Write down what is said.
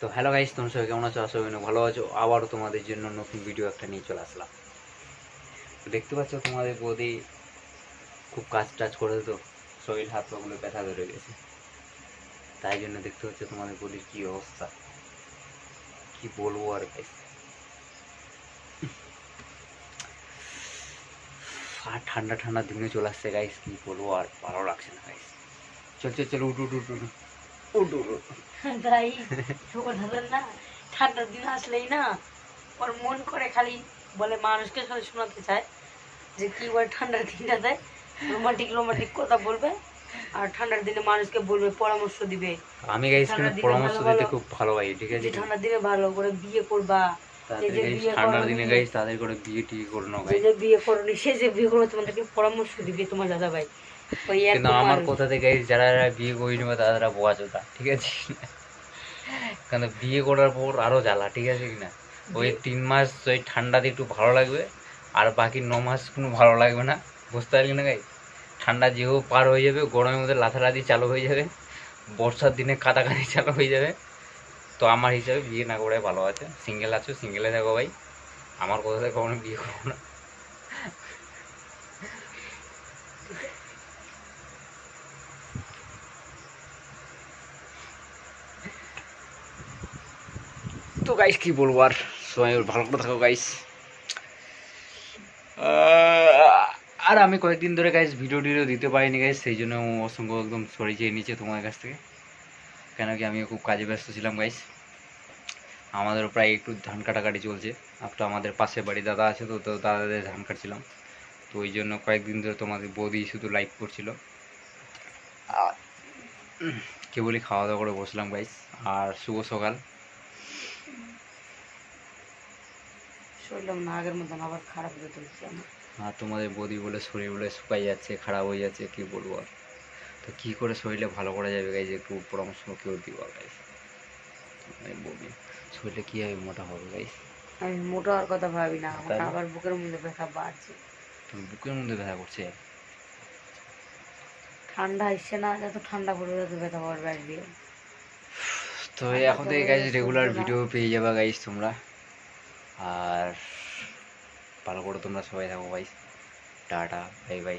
তো hello guys, তোমরা সবাই কেমন আছো? আশা করি ভালো আছো। আবারও তোমাদের জন্য নতুন ভিডিও একটা নিয়ে চলে আসলাম। দেখতে পাচ্ছ তোমাদের বৌদি খুব কাজ টাজ করে তো। শরীর, হাত পাগুলো ব্যথা ধরে গেছে। তাই জন্য দেখতে হচ্ছে তোমাদের বৌদির কি অবস্থা। কি বলব আর গাইস আর ঠান্ডা ঠান্ডা দিনে চলে আসছে গাইস কি বলব আর ভালো লাগছে না গাইস চল চল চল উঠ উঠ। উঠ উঠ উঠ। তাই না ঠান্ডার দিন আসলেই না ওর মন করে খালি বলে মানুষকে শোনাতে চায় যে কি বলে ঠান্ডার দিনটা দেয় রোমান্টিক রোমান্টিক কথা বলবে আর ঠান্ডার দিনে মানুষকে বলবে পরামর্শ দিবে। আমি গাইস পরামর্শ দিতে খুব ভালো পাই ঠিক আছে? ঠান্ডার দিনে ভালো করে বিয়ে করবা ঠান্ডার দিনে গাইস তাদের করে বিয়ে টিয়ে করে বিয়ে করনি সে যে বিয়ে করবে তোমাদেরকে পরামর্শ দিবে তোমার দাদা ভাই কিন্তু আমার গাইস যারা যারা বিয়ে করে নেবে তারা বোয়া চোদা ঠিক আছে বিয়ে করার পর আরও জ্বালা ঠিক আছে কি না? ওই তিন মাস ওই ঠান্ডাতে একটু ভালো লাগবে আর বাকি ন মাস কোনো ভালো লাগবে না বুঝতে পারলি না গাই? ঠান্ডা যেও পার হয়ে যাবে গরমের মধ্যে লাথালাথি চালু হয়ে যাবে বর্ষার দিনে কাটাকাটি চালু হয়ে যাবে তো আমার হিসাবে বিয়ে না করে ভালো আছে। সিঙ্গেল আছো সিঙ্গেলে থাকো ভাই। আমার কথাতে কখনো বিয়ে করব না। তো গাইস কি বলব আর? সবাই ভালো করে থাকো গাইস আর আমি কয়েকদিন ধরে গাইস ভিডিও টিডিও দিতে পারিনি গাইস সেই জন্য অসংখ্য একদম সরি চেয়ে নিচ্ছে তোমার কাছ থেকে। কেন কি আমি খুব কাজে ব্যস্ত ছিলাম গাইস আমাদেরও প্রায় একটু ধান কাটাকাটি চলছে। একটু আমাদের পাশে বাড়ি দাদা আছে তো তো দাদাদের ধান কাটছিলাম। তো ওই জন্য কয়েকদিন ধরে তোমাদের বৌদি শুধু লাইভ করছিল। কেবলই খাওয়া দাওয়া করে বসলাম গাইস আর শুভ সকাল। শরীরটা না আগের মতন আবার খারাপ হতে চলছে আমার। আর তোমাদের বৌদি বলে শরীর বলে শুকাই যাচ্ছে খারাপ হয়ে যাচ্ছে কি বলব আর? তো কি করে শরীরে ভালো করা যাবে গাইজ একটু পরামর্শ কেউ দিব গাইজ বৌদি শরীরে কি হবে মোটা হবে গাইজ আমি মোটা হওয়ার কথা ভাবি না আমার আবার বুকের মধ্যে ব্যথা বাড়ছে। বুকের মধ্যে ব্যথা করছে? ঠান্ডা আসছে না যত ঠান্ডা পড়বে তত ব্যথা পড়বে আসবে তো এখন থেকে গাইজ রেগুলার ভিডিও পেয়ে যাবে গাইজ তোমরা। আর ভালো করে তোমরা সবাই থাকো ভাই টাটা বাই বাই